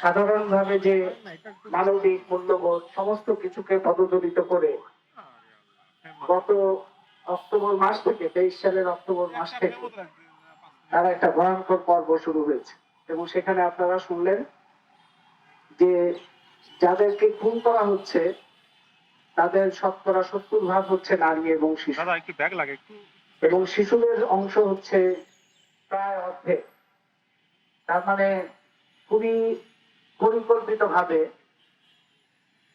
সাধারণভাবে যে মানবিক মূল্যবোধ সমস্ত কিছুকে পদদলিত করে গত অক্টোবর মাস থেকে তেইশ সালের অক্টোবর মাস থেকে তার একটা ভয়ঙ্কর পর্ব শুরু হয়েছে। এবং সেখানে আপনারা শুনলেন যে যাদেরকে খুন করা হচ্ছে তাদের শতকরা সত্তর ভাগ হচ্ছে নারী এবং শিশু। এবং শিশুদের অংশ হচ্ছে প্রায় অর্ধেক। তার মানে খুবই পরিকল্পিত ভাবে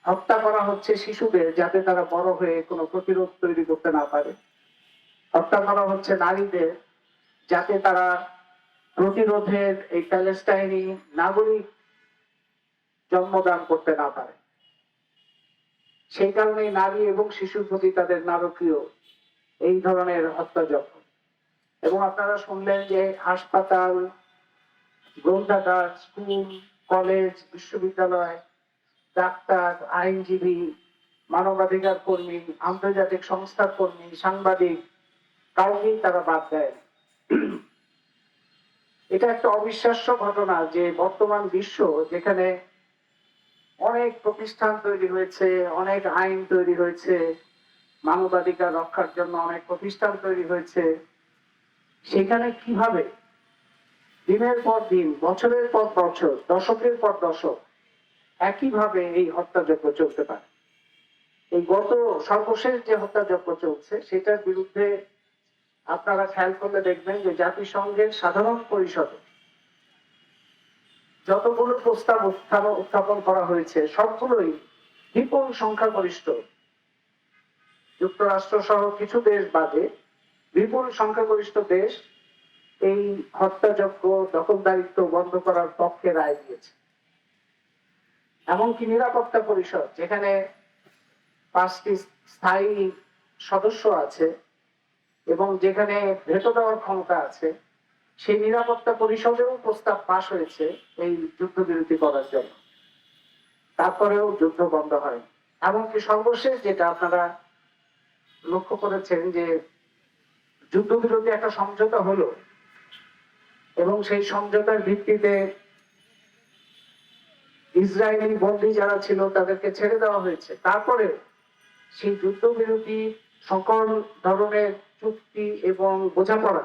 হত্যা করা হচ্ছে শিশুদের যাতে তারা বড় হয়ে কোনো প্রতিরোধ তৈরি করতে না পারে। হত্যা করা হচ্ছে নারীদের যাতে তারা প্রতিরোধের এই প্যালেস্টাইনি নাগরিক জন্মদান করতে না পারে। সেই কারণে নারী এবং শিশুর প্রতি তাদের নারকীয় এই ধরনের হত্যাযজ্ঞ এবং আপনারা শুনলেন যে হাসপাতাল, গ্রন্থাগার, স্কুল কলেজ বিশ্ববিদ্যালয়, ডাক্তার, আইনজীবী, মানবাধিকার কর্মী, আন্তর্জাতিক সংস্থার কর্মী, সাংবাদিক, কাউকেই তারা বাদ দেয় এটা একটা অবিশ্বাস্য ঘটনা যে বর্তমান বিশ্ব যেখানে অনেক প্রতিষ্ঠান তৈরি হয়েছে, অনেক আইন তৈরি হয়েছে, মানবাধিকার রক্ষার জন্য অনেক প্রতিষ্ঠান তৈরি হয়েছে, সেখানে কীভাবে দিনের পর দিন, বছরের পর বছর, দশকের পর দশক, একইভাবে এই হত্যাযজ্ঞ চলতে পারে। এই গত সর্বশেষ যে হত্যাযজ্ঞ চলছে, সেটার বিরুদ্ধে আপনারা খেয়াল করলে দেখবেন যে জাতিসংঘের সাধারণ পরিষদে যতগুলো প্রস্তাব উত্থাপন করা হয়েছে, সবগুলোই বিপুল সংখ্যাগরিষ্ঠ। যুক্তরাষ্ট্র সহ কিছু দেশ বাদে বিপুল সংখ্যাগরিষ্ঠ দেশ এই হত্যাযজ্ঞ দখলদারিত্ব বন্ধ করার পক্ষে রায় দিয়েছে। এমনকি নিরাপত্তা পরিষদ, যেখানে পাঁচটি স্থায়ী সদস্য আছে এবং যেখানে ভেটো দেওয়ার ক্ষমতা আছে, সেই নিরাপত্তা পরিষদেও প্রস্তাব পাশ হয়েছে এই যুদ্ধবিরতি করার জন্য। তারপরেও যুদ্ধ বন্ধ হয়। এমনকি সর্বশেষ যেটা আপনারা লক্ষ্য করেছেন যে যুদ্ধবিরতি একটা সমঝোতা হলো এবং সেই সমঝোতার ভিত্তিতে ইসরায়েলি বন্দী যারা ছিল তাদেরকে ছেড়ে দেওয়া হয়েছে। তারপরে সেই যুদ্ধবিরতি, সকল ধরনের চুক্তি এবং বোঝাপড়া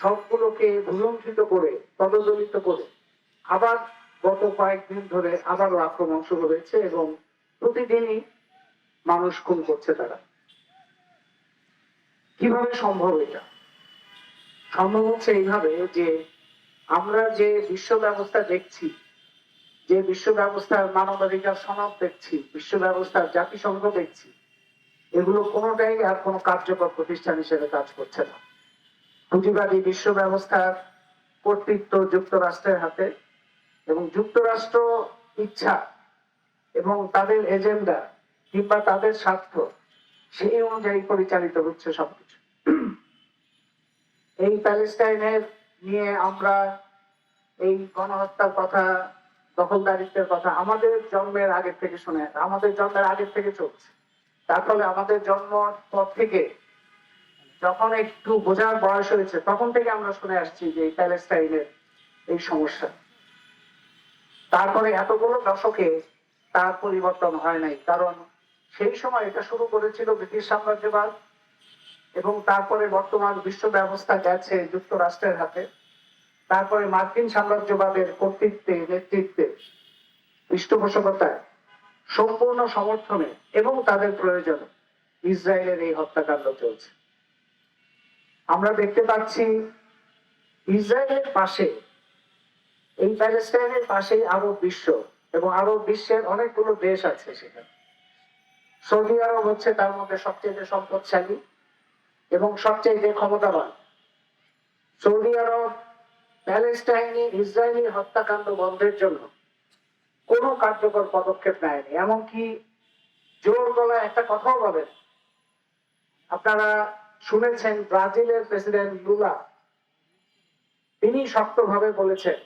সবগুলোকে ভুলঙ্কিত করে তদদলিত করে আবার গত কয়েকদিন ধরে আবারও আক্রমণ শুরু হয়েছে এবং প্রতিদিনই মানুষ খুন করছে তারা। কীভাবে সম্ভব এটা? সম্ভব হচ্ছে এইভাবে যে আমরা যে বিশ্ব ব্যবস্থা দেখছি, যে বিশ্ব ব্যবস্থার মানবাধিকার সনদ দেখছি বিশ্ব ব্যবস্থার জাতিসংঘ দেখছি, এগুলো কোনোটাই আর কোনো কার্যকর প্রতিষ্ঠান হিসেবে কাজ করছে না। পুঁজিবাদী বিশ্ব ব্যবস্থার কর্তৃত্ব যুক্তরাষ্ট্রের হাতে এবং যুক্তরাষ্ট্র ইচ্ছা এবং তাদের এজেন্ডা কিংবা তাদের স্বার্থ সেই অনুযায়ী পরিচালিত হচ্ছে সবকিছু। এই প্যালেস্টাইনের নিয়ে আমরা এই গণহত্যার কথা, দখলদারিত্বের কথা আমাদের জন্মের আগের থেকে শুনে, আমাদের জন্মের আগের থেকে চলছে। তার ফলে আমাদের জন্ম পর থেকে যখন একটু বোঝার বয়স হয়েছে, তখন থেকে আমরা শুনে আসছি যে এই প্যালেস্টাইনের এই সমস্যা। তারপরে এতগুলো দশকে তার পরিবর্তন হয় নাই, কারণ সেই সময় এটা শুরু করেছিল ব্রিটিশ সাম্রাজ্যবাদ এবং তারপরে বর্তমান বিশ্ব ব্যবস্থা গেছে যুক্তরাষ্ট্রের হাতে। তারপরে মার্কিন সাম্রাজ্যবাদের কর্তৃত্বে, নেতৃত্বে, পৃষ্ঠপোষকতায়, সম্পূর্ণ সমর্থনে এবং তাদের প্রয়োজনে ইসরায়েলের এই হত্যাকাণ্ড চলছে। আমরা দেখতে পাচ্ছি ইসরায়েলের পাশে, এই প্যালেস্টাইনের পাশেই আরব বিশ্ব এবং আরব বিশ্বের অনেকগুলো দেশ আছে সেখানে। সৌদি আরব হচ্ছে তার মধ্যে সবচেয়ে সম্পদশালী। এবং সবচেয়ে ক্ষমতাবান। সৌদি আরব, প্যালেস্টাইনি ইসরায়েলি হত্যাকাণ্ড বন্ধের জন্য কোনো কার্যকর পদক্ষেপ নেয়নি। এমনকি জোর গলায় একটা কথাও বলেন। আপনারা শুনেছেন ব্রাজিলের প্রেসিডেন্ট লুলা। তিনি শক্তভাবে বলেছেন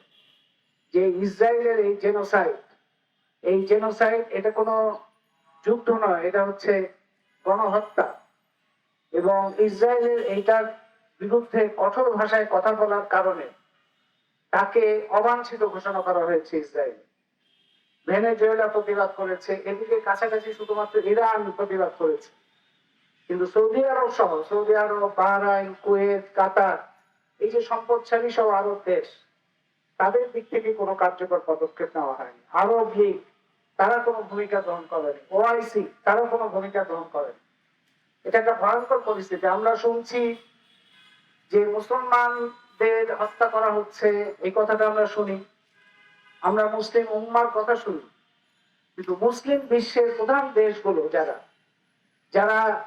যে ইসরায়েলের এই জেনোসাইড এই জেনোসাইড এটা কোনো যুদ্ধ নয়, এটা হচ্ছে গণহত্যা। এবং ইসরায়েলের এইটার বিরুদ্ধে কঠোর ভাষায় কথা বলার কারণে তাকে অবাঞ্ছিত ঘোষণা করা হয়েছে ইসরায়েল। ভেনেজুয়েলা প্রতিবাদ করেছে, এদিকে কাছাকাছি শুধুমাত্র ইরান প্রতিবাদ করেছে। কিন্তু সৌদি আরব সহ, Saudi Arab, Bahrain, Kuwait, Qatar, এই যে সম্পদশালী সব আরব দেশ, তাদের দিক থেকে কোনো কার্যকর পদক্ষেপ নেওয়া হয়নি। আরব লীগ, তারা কোনো ভূমিকা গ্রহণ করেনি। ওআইসি তারা কোনো ভূমিকা গ্রহণ করেনি। এটা একটা ভয়ঙ্কর পরিস্থিতি। আমরা শুনছি যে মুসলমানদের হত্যা করা হচ্ছে, এই কথাটা আমরা শুনি। আমরা মুসলিম উম্মার কথা শুনি। কিন্তু মুসলিম বিশ্বের প্রধান দেশগুলো যারা যারা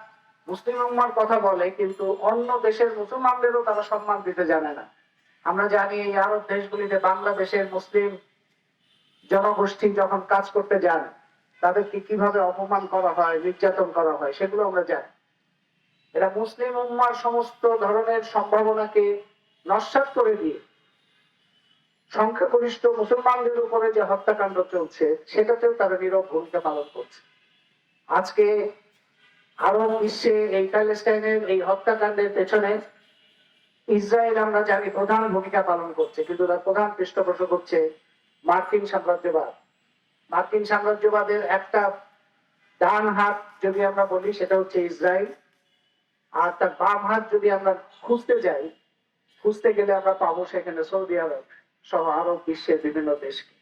মুসলিম উম্মার কথা বলে, কিন্তু অন্য দেশের মুসলমানদেরও তারা সম্মান দিতে জানে না। আমরা জানি এই আরব দেশগুলিতে বাংলাদেশের মুসলিম জনগোষ্ঠী যখন কাজ করতে যান, তাদেরকে কীভাবে অপমান করা হয়, নির্যাতন করা হয়, সেগুলো আমরা জানি। এরা মুসলিম উম্মার সমস্ত ধরনের সম্ভাবনাকে নস্বাত করে দিয়ে সংখ্যাগরিষ্ঠ মুসলমানদের উপরে যে হত্যাকাণ্ড চলছে, সেটাতেও তারা নীরব ভূমিকা পালন করছে। আজকে আরব বিশ্বে এই প্যালেস্টাইনের এই হত্যাকাণ্ডের পেছনে ইসরায়েল আমরা জানি প্রধান ভূমিকা পালন করছে, কিন্তু তার প্রধান পৃষ্ঠপোষক হচ্ছে মার্কিন সাম্রাজ্যবাদ। মার্কিন সাম্রাজ্যবাদের একটা ডান হাত যদি আমরা বলি, সেটা হচ্ছে ইসরায়েল। আর তার বাম হাত যদি আমরা খুঁজতে যাই, খুঁজতে গেলে আমরা পাবো সেখানে সৌদি আরব সহ আরব বিশ্বের বিভিন্ন দেশকে।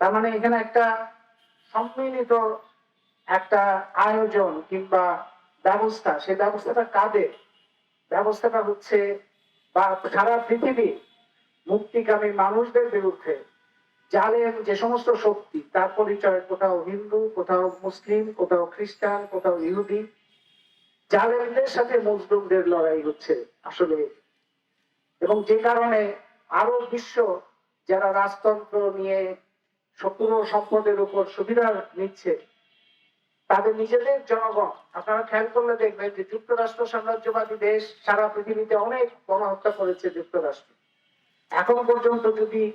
তার মানে এখানে একটা সম্মিলিত একটা আয়োজন কিংবা ব্যবস্থা, সেই ব্যবস্থাটা কাদের? ব্যবস্থাটা হচ্ছে বা সারা পৃথিবী মুক্তিকামী মানুষদের বিরুদ্ধে জালেম যে সমস্ত শক্তি, তার পরিচয় কোথাও হিন্দু, কোথাও মুসলিম, কোথাও খ্রিস্টান, কোথাও ইহুদি জালেমদের সাথে মজলুমদের লড়াই হচ্ছে আসলে। এবং যে কারণে আরও বিশ্ব যারা রাজতন্ত্র নিয়ে শত্রু সম্পদের উপর সুবিধা নিচ্ছে, তাদের নিজেদের জনগণ, আপনারা খেয়াল করলে দেখবেন যে যুক্তরাষ্ট্র সাম্রাজ্যবাদী দেশ সারা পৃথিবীতে অনেক গণহত্যা করেছে যুক্তরাষ্ট্র। এখন পর্যন্ত যদি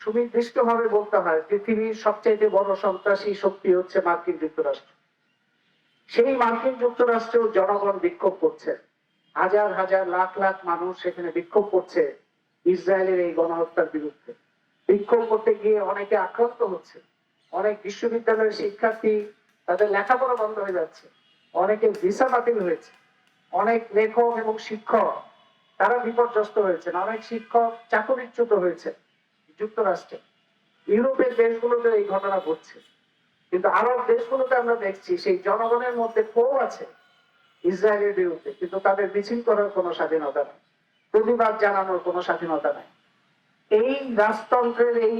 সুনির্দিষ্ট ভাবে বলতে হয়, পৃথিবীর সবচেয়ে বড় সন্ত্রাসী শক্তি হচ্ছে মার্কিন যুক্তরাষ্ট্র। সেই মার্কিন যুক্তরাষ্ট্র জনগণ বিক্ষোভ করছে। হাজার হাজার লাখ লাখ মানুষ সেখানে বিক্ষোভ করছে ইসরায়েলের এই গণহত্যার বিরুদ্ধে। বিক্ষোভ করতে গিয়ে অনেকে আক্রান্ত হচ্ছে। অনেক বিশ্ববিদ্যালয়ের শিক্ষার্থী তাদের লেখাপড়া বন্ধ হয়ে যাচ্ছে। অনেকে ভিসা বাতিল হয়েছে। অনেক লেখক এবং শিক্ষক তারা বিপর্যস্ত হয়েছেন। অনেক শিক্ষক চাকরিচ্যুত হয়েছে যুক্তরাষ্ট্রে। ইউরোপের দেশগুলোতে এই ঘটনা ঘটছে। কিন্তু আরব দেশগুলোতে আমরা দেখছি সেই জনগণের মধ্যে ক্ষোভ আছে ইসরায়েলের বিরুদ্ধে, কিন্তু তাদের মিছিল করার কোনো স্বাধীনতা নেই, প্রতিবাদ জানানোর কোনো স্বাধীনতা নেই। এই রাজতন্ত্রের এই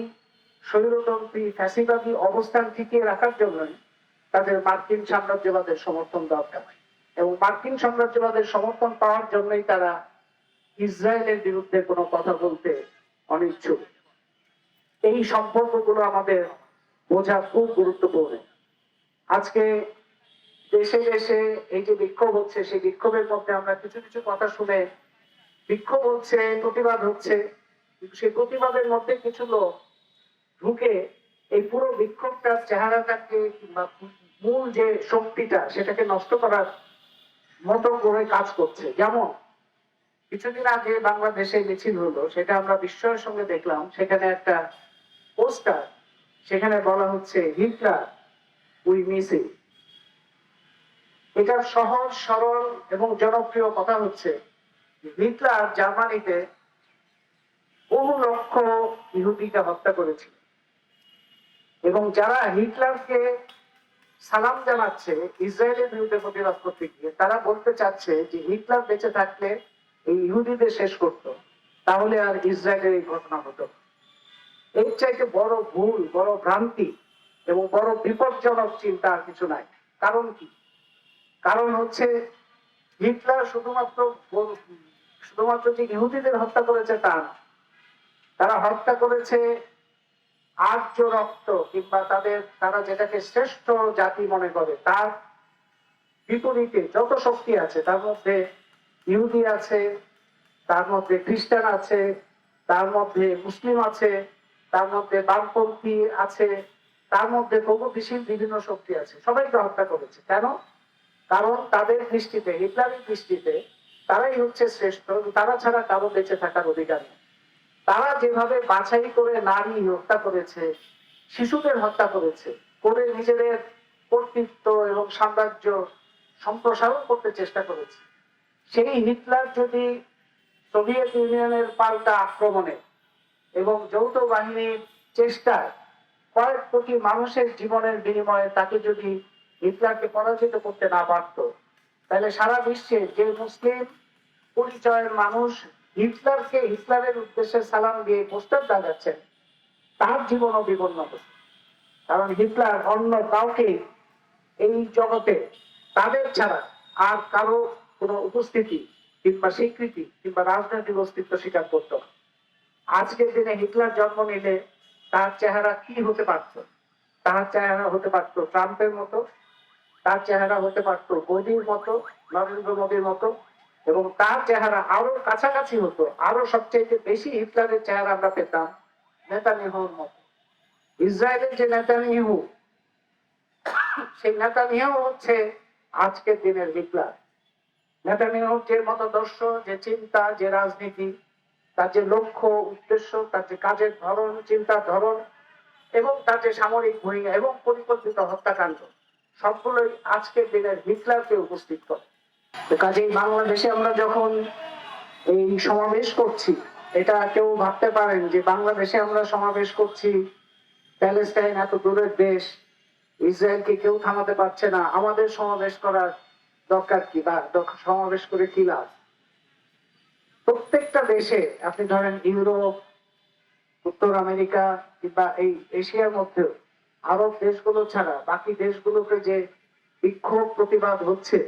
স্বৈরতন্ত্রী ফ্যাসিবাদী অবস্থান টিকিয়ে রাখার জন্যই তাদের মার্কিন সাম্রাজ্যবাদের সমর্থন দরকার এবং মার্কিন সাম্রাজ্যবাদের সমর্থন পাওয়ার জন্যই তারা ইসরায়েলের বিরুদ্ধে কোনো কথা বলতে অনিচ্ছুক। এই সম্পর্কগুলো আমাদের বোঝা খুব গুরুত্বপূর্ণ। আজকে দেশে দেশে এই যে বিক্ষোভ হচ্ছে, সেই বিক্ষোভের মধ্যে আমরা কিছু কিছু কথা শুনে বিক্ষোভ হচ্ছে, প্রতিবাদ হচ্ছে সেই প্রতিবাদের মধ্যে কিছু লোক ঢুকে এই পুরো বিক্ষোভটার চেহারাটাকে কিংবা মূল যে শক্তিটা, সেটাকে নষ্ট করার মতো করে কাজ করছে। যেমন, কিছুদিন আগে বাংলাদেশে মিছিল হলো, সেটা আমরা বিস্ময়ের সঙ্গে দেখলাম। সেখানে একটা পোস্টার সেখানে বলা হচ্ছে, হিটলার উই মিসিং এটার সহজ, সরল এবং জনপ্রিয় কথা হচ্ছে, হিটলার জার্মানিতে বহু লক্ষ ইহুদিকে হত্যা করেছিল এবং যারা হিটলারকে সালাম জানাচ্ছে, ইসরায়েলের বিরুদ্ধে প্রতিবাদ করতে গিয়ে, তারা বলতে চাচ্ছে যে, হিটলার বেঁচে থাকলে এই ইহুদিদের শেষ করত, তাহলে আর ইসরায়েলের এই ঘটনা হতো। এর চাইতে বড় ভুল, বড় ভ্রান্তি এবং বড় বিপজ্জনক চিন্তা আর কিছু নাই কারণ কি কারণ হচ্ছে হিটলার শুধুমাত্র শুধুমাত্র যে ইহুদিদের হত্যা করেছে তা না। তারা হত্যা করেছে আর্য রক্ত কিংবা তাদের তারা যেটাকে শ্রেষ্ঠ জাতি মনে করে, তার বিপরীতে যত শক্তি আছে, তার মধ্যে ইহুদি আছে, তার মধ্যে খ্রিস্টান আছে, তার মধ্যে মুসলিম আছে তার মধ্যে বামপন্থী আছে, তার মধ্যে প্রগতিশীল বিভিন্ন শক্তি আছে। সবাইকে হত্যা করেছে। কেন? কারণ তাদের দৃষ্টিতে, হিটলারের দৃষ্টিতে তারাই হচ্ছে শ্রেষ্ঠ তারা ছাড়া কারও বেঁচে থাকার অধিকার নেই। তারা যেভাবে বাছাই করে নারী হত্যা করেছে, শিশুদের হত্যা করেছে, করে নিজেদের কর্তৃত্ব এবং সাম্রাজ্য সম্প্রসারণ করতে চেষ্টা করেছে, সেই হিটলার যদি সোভিয়েত ইউনিয়নের পাল্টা আক্রমণে এবং যৌথ বাহিনীর চেষ্টায় কয়েক কোটি মানুষের জীবনের বিনিময়ে তাকে যদি হিটলারকে পরাজিত করতে না পারত, তাহলে সারা বিশ্বে যে মুসলিম পরিচয়ের মানুষ হিটলারকে হিটলারের উদ্দেশ্যে সালাম দিয়ে পোস্টার দাগাচ্ছেন তার জীবনও বিপন্ন হতো কারণ হিটলার অন্য কাউকে এই জগতে, তাদের ছাড়া আর কারও কোনো উপস্থিতি কিংবা স্বীকৃতি কিংবা রাজনৈতিক অস্তিত্ব স্বীকার করত না। আজকের দিনে হিটলার জন্ম নিলে তার চেহারা কি হতে পারত? তার চেহারা হতে পারত ট্রাম্পের মতো, তার চেহারা হতে পারত মোদির মতো, নরেন্দ্র মোদীর মতো এবং তার চেহারা আরও কাছাকাছি হতো, আরও সবচেয়ে বেশি হিটলারের চেহারা আমরা পেতাম নেতানিয়াহুর মতো। ইসরায়েলের যে নেতানিয়াহু, সেই নেতানিয়াহু হচ্ছে আজকের দিনের হিটলার। নেতানিয়াহুর যে মতদর্শ, যে চিন্তা, যে রাজনীতি তার যে লক্ষ্য, উদ্দেশ্য, তার যে কাজের ধরন, চিন্তার ধরন, এবং তার যে সামরিক ভূমিকা এবং পরিকল্পিত হত্যাকাণ্ড, সবগুলোই আজকের দিনের হিটলারকে উপস্থিত করে। তো কাজেই বাংলাদেশে আমরা যখন এই সমাবেশ করছি, এটা কেউ ভাবতে পারেন যে বাংলাদেশে আমরা সমাবেশ করছি, প্যালেস্টাইন এত দূরের দেশ, ইসরায়েলকে কেউ থামাতে পারছে না, আমাদের সমাবেশ করার দরকার কি বা সমাবেশ করে কি লাভ? প্রত্যেকটা দেশে, আপনি ধরেন ইউরোপ, উত্তর আমেরিকা কিংবা এই এশিয়ার মধ্যেও, আরব দেশগুলো ছাড়া বাকি দেশগুলোকে যে বিক্ষোভ প্রতিবাদ হচ্ছে,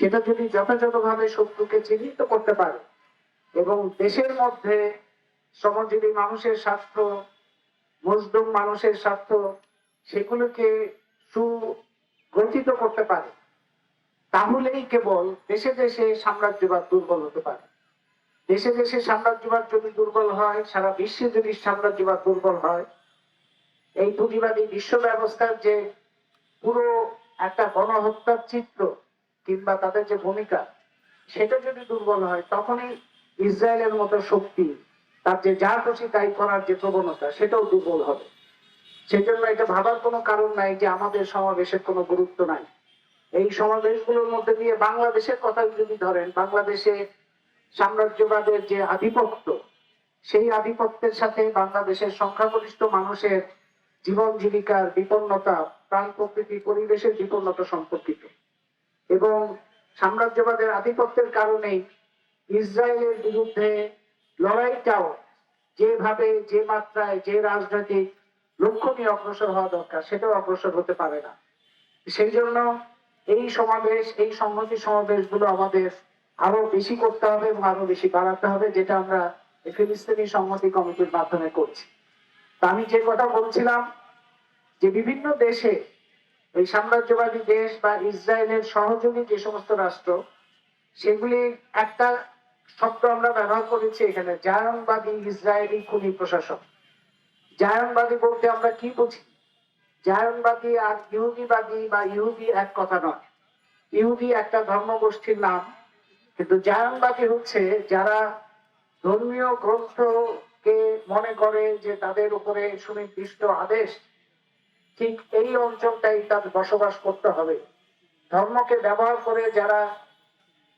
সেটা যদি যথাযথভাবে শত্রুকে চিহ্নিত করতে পারে এবং দেশের মধ্যে শ্রমজীবী মানুষের স্বার্থ মজদুম মানুষের স্বার্থ, সেগুলোকে সুগ্রথিত করতে পারে, তাহলেই কেবল দেশে দেশে সাম্রাজ্যবাদ দুর্বল হতে পারে। দেশে দেশে সাম্রাজ্যবাদ যদি দুর্বল হয়, সারা বিশ্বে যদি সাম্রাজ্যবাদ দুর্বল হয়, এই পুঁজিবাদী বিশ্ব ব্যবস্থার যে পুরো একটা গণহত্যার চিত্র কিংবা তাদের যে ভূমিকা, সেটা যদি দুর্বল হয়, তখনই ইসরায়েলের মতো শক্তি, তার যে যা খুশি তাই করার যে প্রবণতা, সেটাও দুর্বল হবে। সেজন্য এটা ভাবার কোনো কারণ নাই যে আমাদের সমাবেশের কোনো গুরুত্ব নাই। এই সমাবেশগুলোর মধ্যে দিয়ে বাংলাদেশের কথা যদি ধরেন, বাংলাদেশে সাম্রাজ্যবাদের যে আধিপত্য, সেই আধিপত্যের সাথে বাংলাদেশের সংখ্যাগরিষ্ঠ মানুষের জীবন জীবিকার বিপন্নতা প্রাণ প্রকৃতি পরিবেশের বিপন্নতা সম্পর্কিত। এবং সাম্রাজ্যবাদের আধিপত্যের কারণেই ইসরায়েলের বিরুদ্ধে লড়াইটাও যেভাবে, যে মাত্রায়, যে রাজনৈতিক লক্ষ্য নিয়ে অগ্রসর হওয়া দরকার, সেটাও অগ্রসর হতে পারে না। সেই জন্য এই সমাবেশ, এই সংহতি সমাবেশগুলো আমাদের আরও বেশি করতে হবে এবং আরও বেশি বাড়াতে হবে, যেটা আমরা ফিলিস্তিনি সংহতি কমিটির মাধ্যমে করছি। আমি যে কথা বলছিলাম, যে বিভিন্ন দেশে এই সাম্রাজ্যবাদী দেশ বা ইসরায়েলের সহযোগী যে সমস্ত রাষ্ট্র, সেগুলি একটা শব্দ আমরা ব্যবহার করেছি এখানে, জায়নবাদী ইসরায়েলি খুনি প্রশাসন। জায়নবাদী বলতে আমরা কি বুঝি? জায়নবাদী আর ইহুদিবাদী বা ইহুদি এক কথা নয়। ইহুদি একটা ধর্মগোষ্ঠীর নাম কিন্তু জায়নবাদী হচ্ছে যারা ধর্মীয় গ্রন্থকে মনে করে যে তাদের উপরে সুনির্দিষ্ট আদেশ, ঠিক এই অঞ্চলটাই তার বসবাস করতে হবে। ধর্মকে ব্যবহার করে যারা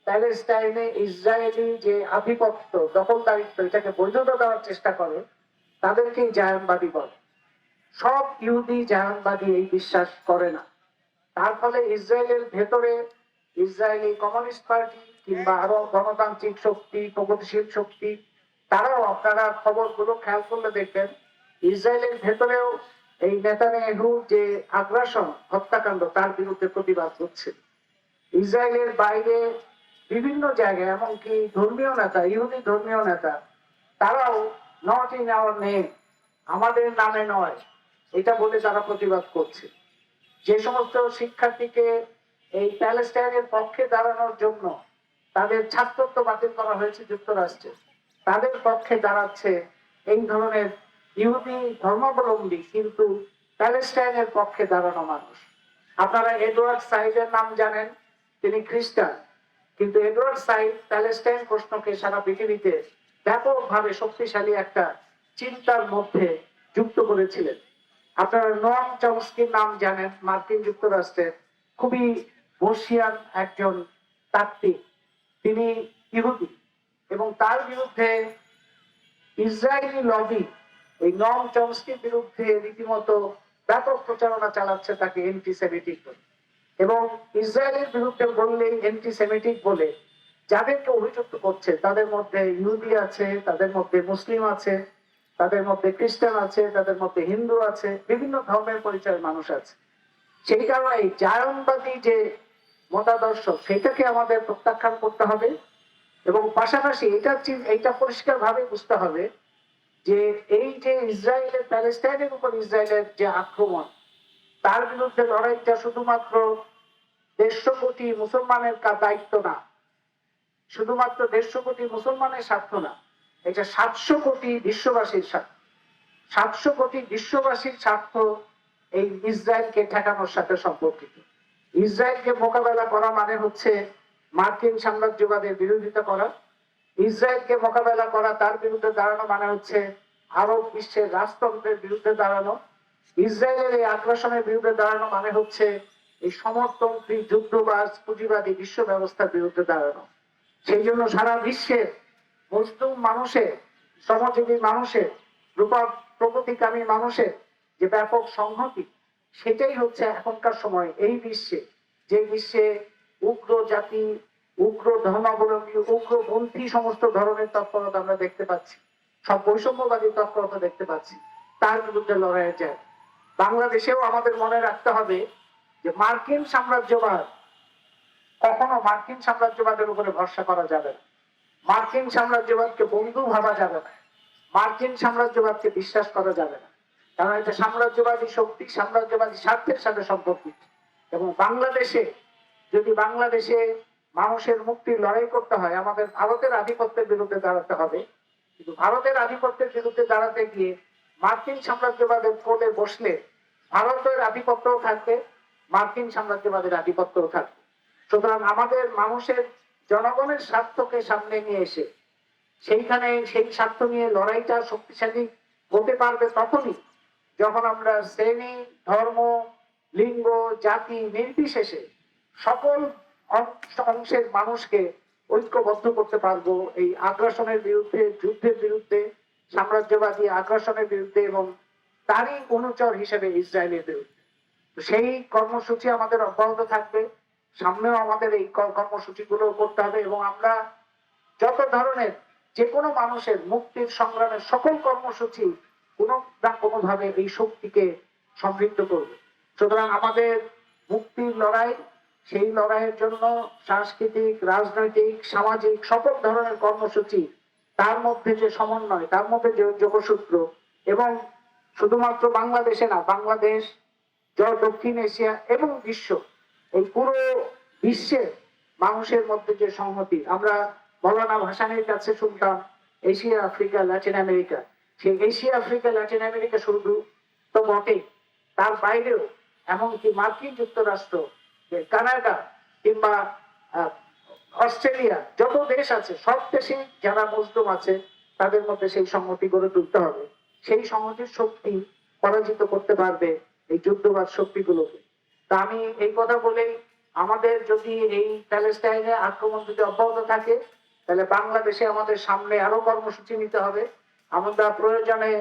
প্যালেস্টাইনে ইসরায়েলি যে আধিপত্য, দখলদারিত্ব, এটাকে বৈধতা দেওয়ার চেষ্টা করে, তাদেরকেই জায়নবাদী বলে। সব ইহুদি জায়নবাদী এই বিশ্বাস করে না। তার ফলে ইসরায়েলের ভেতরে ইসরায়েলি কমিউনিস্ট পার্টি কিংবা আরও গণতান্ত্রিক শক্তি, প্রগতিশীল শক্তি, তারাও আপনারা খবরগুলো খেয়াল করলে দেখবেন, ইসরায়েলের ভেতরেও এই নেতানিয়াহু যে আগ্রাসন, হত্যাকাণ্ড, তার বিরুদ্ধে প্রতিবাদ হচ্ছে ইসরায়েলের বাইরে বিভিন্ন জায়গায়, এমনকি ধর্মীয় নেতা, ইহুদি ধর্মীয় নেতা, তারাও নট ইন আওয়ার নেম আমাদের নামে নয় এটা বলে তারা প্রতিবাদ করছে। যে সমস্ত শিক্ষার্থীকে এই প্যালেস্টাইনের পক্ষে দাঁড়ানোর জন্য তাদের ছাত্রত্ব বাতিল করা হয়েছে যুক্তরাষ্ট্রে। তাদের পক্ষে দাঁড়াচ্ছে এই ধরনের ইহুদি ধর্মাবলম্বী কিন্তু প্যালেস্টাইনের পক্ষে দাঁড়ানো মানুষ। আপনারা এডওয়ার্ড সাইডের নাম জানেন, তিনি খ্রিস্টান। কিন্তু এডওয়ার্ড সাইড প্যালেস্টাইন প্রশ্নকে সারা পৃথিবীতে ব্যাপকভাবে শক্তিশালী একটা চিন্তার মধ্যে যুক্ত করেছিলেন। আপনারা নোয়াম চমস্কির নাম জানেন, মার্কিন যুক্তরাষ্ট্রের খুবই বর্ষিয়ান একজন তাত্ত্বিক। তিনি ইহুদি এবং তার বিরুদ্ধে ইসরায়েলি লবি এই নম চমস্কির বিরুদ্ধে রীতিমতো ব্যাপক প্রচারণা চালাচ্ছে তাকে এন্টিসেমিটিক বলে। এবং ইসরায়েলের বিরুদ্ধে বললেই এন্টিসেমিটিক বলে, যাদেরকে অভিযুক্ত করছে, তাদের মধ্যে ইহুদি আছে, তাদের মধ্যে মুসলিম আছে, তাদের মধ্যে খ্রিস্টান আছে, তাদের মধ্যে হিন্দু আছে, বিভিন্ন ধর্মের পরিচয়ের মানুষ আছে। সেই কারণে জায়নবাদী যে মতাদর্শ, সেটাকে আমাদের প্রত্যাখ্যান করতে হবে এবং পাশাপাশি এটা পরিষ্কার ভাবে বুঝতে হবে যে এই যে ইসরায়েলের প্যালেস্টাইনের উপর ইসরায়েলের যে আক্রমণ, তার বিরুদ্ধে লড়াইটা শুধুমাত্র দেড়শো কোটি মুসলমানের দায়িত্ব না, শুধুমাত্র দেড়শো কোটি মুসলমানের স্বার্থ না, এটা সাতশো কোটি বিশ্ববাসীর স্বার্থ। সাতশো কোটি বিশ্ববাসীর স্বার্থ এই ইসরায়েলকে ঠেকানোর সাথে সম্পর্কিত। ইসরায়েলকে মোকাবেলা করা মানে হচ্ছে মার্কিন সাম্রাজ্যবাদের বিরোধিতা করা। ইসরায়েলকে মোকাবেলা করা, তার বিরুদ্ধে দাঁড়ানো মানে হচ্ছে আরব বিশ্বের রাজতন্ত্রের বিরুদ্ধে দাঁড়ানো। ইসরায়েলের এই আগ্রাসনের বিরুদ্ধে দাঁড়ানো মানে হচ্ছে এই সমর্থনত্রী যুদ্ধবাজ, পুঁজিবাদী বিশ্ব ব্যবস্থার বিরুদ্ধে দাঁড়ানো। সেই জন্য সারা বিশ্বের মুসলিম মানুষের শ্রমজীবী মানুষের রূপা প্রগতিকামী মানুষের যে ব্যাপক সংহতি সেটাই হচ্ছে এখনকার সময়, এই বিশ্বে। যে বিশ্বে উগ্র জাতি, উগ্র ধর্মাবলম্বী, উগ্রপন্থী সমস্ত ধরনের তৎপরতা আমরা দেখতে পাচ্ছি। সব বৈষম্যবাদী তৎপরতা দেখতে পাচ্ছি, তার বিরুদ্ধে লড়াইয়ের যায় বাংলাদেশেও আমাদের মনে রাখতে হবে যে মার্কিন সাম্রাজ্যবাদ, কখনো মার্কিন সাম্রাজ্যবাদের উপরে ভরসা করা যাবে না। মার্কিন সাম্রাজ্যবাদকে বন্ধু ভাবা যাবে না। মার্কিন সাম্রাজ্যবাদকে বিশ্বাস করা যাবে না। কারণ এটা সাম্রাজ্যবাদী শক্তি সাম্রাজ্যবাদী স্বার্থের সাথে সম্পর্কিত। এবং বাংলাদেশে যদি বাংলাদেশে মানুষের মুক্তির লড়াই করতে হয় আমাদের ভারতের আধিপত্যের বিরুদ্ধে দাঁড়াতে হবে। কিন্তু ভারতের আধিপত্যের বিরুদ্ধে দাঁড়াতে গিয়ে মার্কিন সাম্রাজ্যবাদের কোলে বসলে ভারতের আধিপত্যও থাকবে মার্কিন সাম্রাজ্যবাদের আধিপত্যও থাকবে। সুতরাং আমাদের মানুষের জনগণের স্বার্থকে সামনে নিয়ে এসে সেইখানে সেই স্বার্থ নিয়ে লড়াইটা শক্তিশালী হতে পারবে তখনই যখন আমরা শ্রেণি, ধর্ম, লিঙ্গ, জাতি নির্বিশেষে সকল অংশের মানুষকে ঐক্যবদ্ধ করতে পারব, এই আগ্রাসনের বিরুদ্ধে, যুদ্ধের বিরুদ্ধে, সাম্রাজ্যবাদী আগ্রাসনের বিরুদ্ধে এবং তারই অনুচর হিসেবে ইসরায়েলের বিরুদ্ধে। সেই কর্মসূচি আমাদের অব্যাহত থাকবে, সামনেও আমাদের এই ক- কর্মসূচিগুলো করতে হবে এবং আমরা যত ধরনের যে কোনো মানুষের মুক্তির সংগ্রামের সকল কর্মসূচি কোনো না কোনো ভাবে এই শক্তিকে সমৃদ্ধ করবে। সুতরাং আমাদের মুক্তির লড়াই, সেই লড়াইয়ের জন্য সাংস্কৃতিক, রাজনৈতিক, সামাজিক সকল ধরনের কর্মসূচি, তার মধ্যে যে সমন্বয়, তার মধ্যে যে যোগসূত্র এবং শুধুমাত্র বাংলাদেশে না, বাংলাদেশ দক্ষিণ এশিয়া এবং বিশ্ব, এই পুরো বিশ্বের মানুষের মধ্যে যে সংহতি, আমরা মৌলানা ভাসানের কাছে শুনতাম, এশিয়া, আফ্রিকা, ল্যাটিন আমেরিকা সেই এশিয়া আফ্রিকা ল্যাটিন আমেরিকা শুধু তো বটেই তার বাইরেও এমনকি মার্কিন যুক্তরাষ্ট্র কানাডা কিংবা অস্ট্রেলিয়া, যত দেশ আছে, সব দেশে যারা মজলুম আছে, তাদের মধ্যে সেই সংহতি গড়ে তুলতে হবে। সেই সংহতির শক্তি পরাজিত করতে পারবে এই যুদ্ধবাদ শক্তিগুলোকে। তা আমি এই কথা বলেই আমাদের যদি এই প্যালেস্টাইনে আক্রমণ যদি অব্যাহত থাকে, তাহলে বাংলাদেশে আমাদের সামনে আরও কর্মসূচি নিতে হবে। আমরা প্রয়োজনে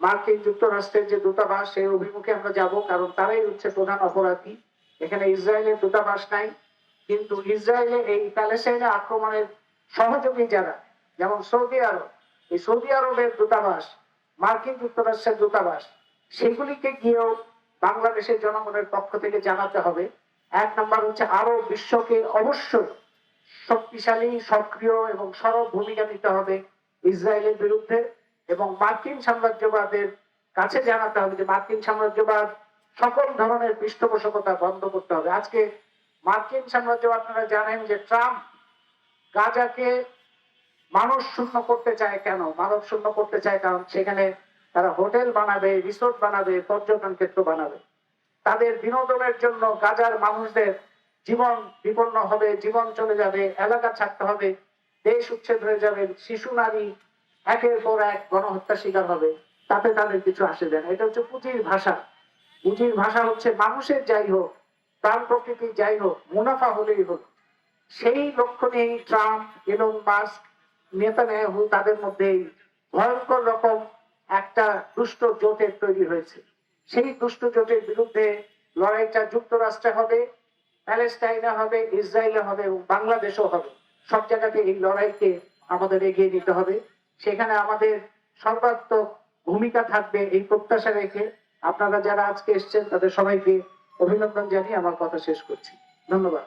মার্কিন যুক্তরাষ্ট্রের যে দূতাবাস, সেই অভিমুখে আমরা যাব, কারণ তারাই হচ্ছে প্রধান অপরাধী। এখানে ইসরায়েলের দূতাবাস নাই, কিন্তু ইসরায়েলে এই প্যালেস্টাইনে আক্রমণের সহযোগী যারা, যেমন সৌদি আরব, এই সৌদি আরবের দূতাবাস, মার্কিন যুক্তরাষ্ট্রের দূতাবাস, সেগুলিকে গিয়েও বাংলাদেশের জনগণের পক্ষ থেকে জানাতে হবে। এক নম্বর হচ্ছে আরও বিশ্বকে অবশ্যই শক্তিশালী, সক্রিয় এবং সরব ভূমিকা নিতে হবে ইসরায়েলের বিরুদ্ধে। এবং মার্কিন সাম্রাজ্যবাদের কাছে জানাতে হবে যে মার্কিন সাম্রাজ্যবাদ সকল ধরনের পৃষ্ঠপোষকতা বন্ধ করতে হবে। আজকে মার্কিন সাম্রাজ্যবাদ, আপনারা জানেন যে ট্রাম্প গাজাকে মানুষ শূন্য করতে চায় কেন? মানব শূন্য করতে চায় কারণ সেখানে তারা হোটেল বানাবে, রিসোর্ট বানাবে, পর্যটন ক্ষেত্র বানাবে। তাদের বিনোদনের জন্য গাজার মানুষদের জীবন বিপন্ন হবে, জীবন চলে যাবে, এলাকা ছাড়তে হবে, দেশ উচ্ছেদ হয়ে যাবে, শিশু, নারী একের পর এক গণহত্যা শিকার হবে, তাতে তাদের কিছু আসে যায় না। এটা হচ্ছে পুঁজির ভাষা। পুঁজির ভাষা হচ্ছে মানুষের যাই হোক প্রাণ প্রকৃতি যাই হোক, মুনাফা হলেই হোক। সেই লক্ষ্য নিয়েই ট্রাম্প এলন মাস্ক, নেতানিয়াহু তাদের মধ্যে এই ভয়ঙ্কর রকম একটা দুষ্ট জোটের তৈরি হয়েছে। সেই দুষ্ট জোটের বিরুদ্ধে লড়াইটা যুক্তরাষ্ট্রে হবে, প্যালেস্টাইনে হবে, ইসরায়েলে হবে এবং বাংলাদেশও হবে। সব জায়গাতে এই লড়াইকে আমাদের এগিয়ে নিতে হবে। সেখানে আমাদের সর্বাত্মক ভূমিকা থাকবে এই প্রত্যাশা রেখে আপনারা যারা আজকে এসেছেন তাদের সবাইকে অভিনন্দন জানিয়ে আমার কথা শেষ করছি। ধন্যবাদ।